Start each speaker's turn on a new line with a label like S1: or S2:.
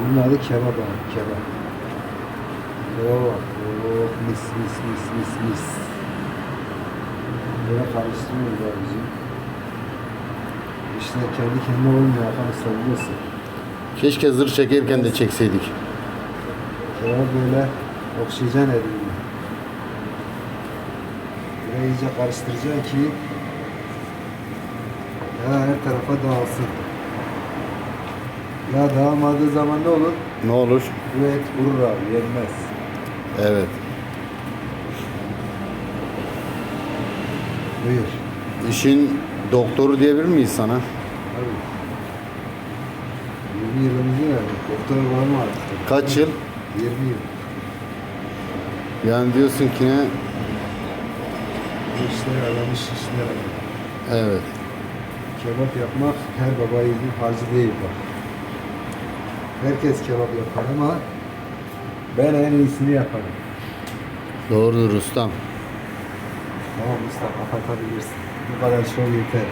S1: Bunun adı kebap abi, kebap. Kebap bak. Oh, mis mis mis mis mis. Böyle karıştırmıyoruz abicim. İşte kendi kendine olmuyor arkadaşlar biliyorsun.
S2: Keşke zır çekerken de çekseydik.
S1: Kebap böyle oksijen ediyor. Böyle iyice karıştıracak ki her tarafa dağılsın. Ya dağılmadığı zaman ne olur?
S2: Ne olur?
S1: Bu et kurur abi, yenmez.
S2: Evet.
S1: Buyur.
S2: İşin doktoru diyebilir miyiz sana?
S1: Abi. 20 yılımızı verdik. Doktor var mı artık?
S2: Kaç yıl?
S1: 20 yıl.
S2: Yani diyorsun ki ne?
S1: İşler aramış işler aramış.
S2: Evet.
S1: Kebap yapmak her baba yiğidin harcı değil bak. Herkes kebap yapar ama ben en iyisini yaparım.
S2: Doğrudur ustam.
S1: Tamam usta kapatabilirsin. Bu kadar şov yeter.